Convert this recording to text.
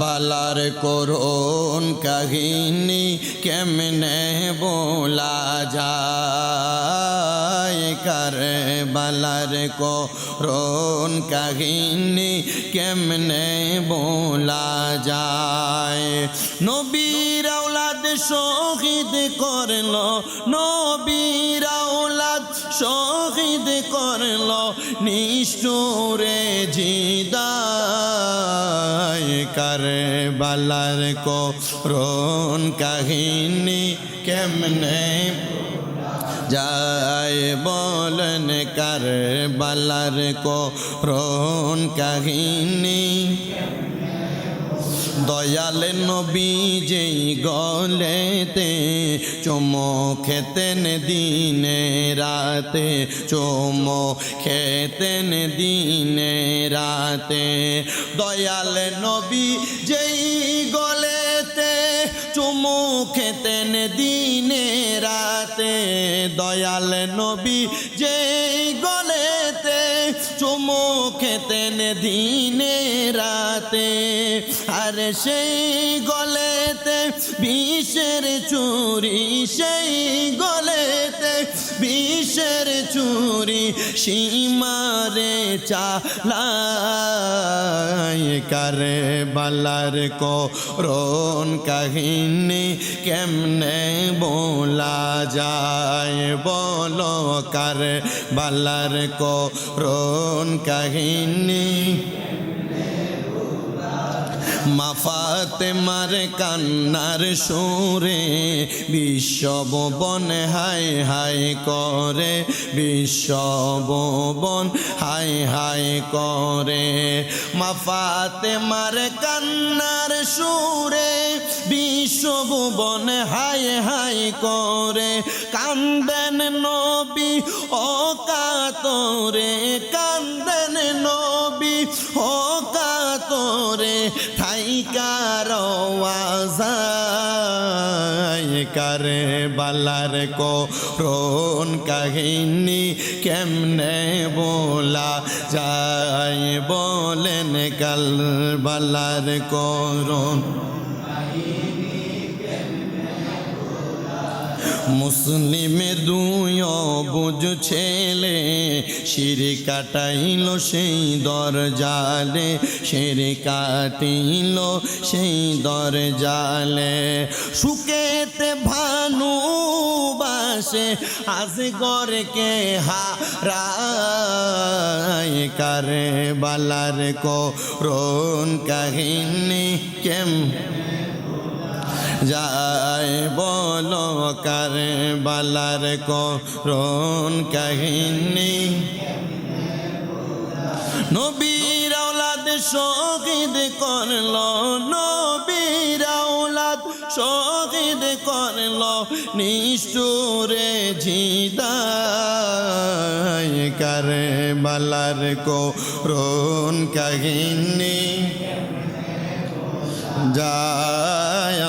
বালার করুন কাহিনী কেমনে বলা যায়? কার বালার করুন কাহিনী কেমনে বলা যায়? নবীর আওলাদ শহীদ করল, নবীর আওলাদ শহীদ করল, নিষ্ঠুরে জিদায় কার বালার করুন কাহিনী কেমনে যায় বলেন কার বালার করুন কাহিনী দয়াল নবী যেই গলেতে চুমো খেতেন দিনে রাতে চুমো খেতেন দিনে রাতে। দয়াল নবী যেই গলেতে চুমু খেতেন দিনে রাতে। দয়াল নবী যেই গলেতে চুমু খেতেন দিনে রাতে, আর সেই গলেতে বিষের চুরি, সেই গলেতে বিষের চুরি সীমারে চালাই কারে বালার করুন কাহিনী কেমনে বলা যায় বলো? কারে বালার করুন কাহিনী মাফাতে মারে কান্নার সুরে বিশ্ববন হাই হাই করে বিশ্ববন হাই হাই করে। মাফাতে মারে কান্নার সুরে বিশ্বভুবন হাই হাই করে, কান্দেন নবী ও কাতরে কান্দেন নবী ও কাতরে ঠাইকার থাইকার কারে বালার করুন কাহিনী কেমনে বলা যায়? বলেন কাল বালার করুন মুসলিমে দুই বুঝ ছেলে, শিরে কাটাইল সেই দরজালে, শিরে কাটিল সেই দরজালে। সুকেতে ভানু বাসে, আজ গরকে হারায় কারে বালার করুন কাহিনী কেম? যায় বলো কার বালার করুন কাহিনী নবীর আওলাদ শহীদ করল নবীর আওলাদ শহীদ করল নিষ্ঠুরে ঝিদায় কার বালার করুন কাহিনী যায়